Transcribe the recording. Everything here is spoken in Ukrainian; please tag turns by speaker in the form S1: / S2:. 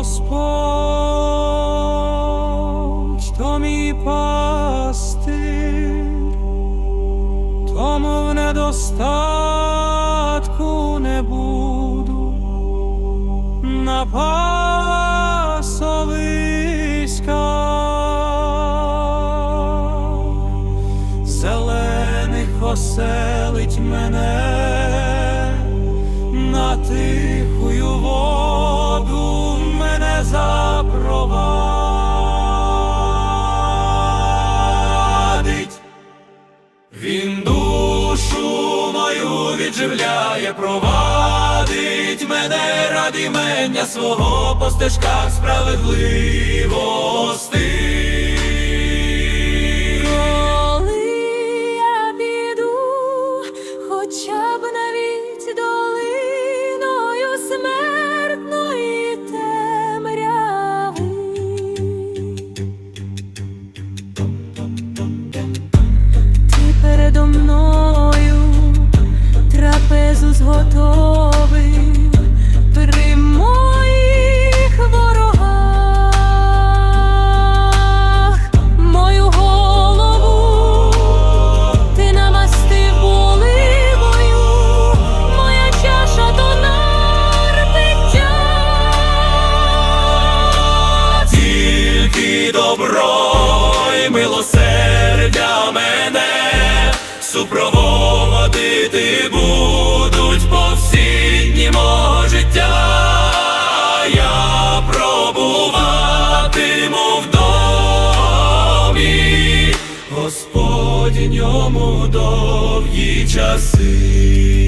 S1: Господь, то мій пастир, тому в недостатку не буду на пасовиська зелених оселить мене. Мою відживляє, провадить мене ради мене, свого по стежках справедливости. Добро й милосердя мене супроводити будуть по всі мого життя. Я пробуватиму в домі Господньому довгі часи.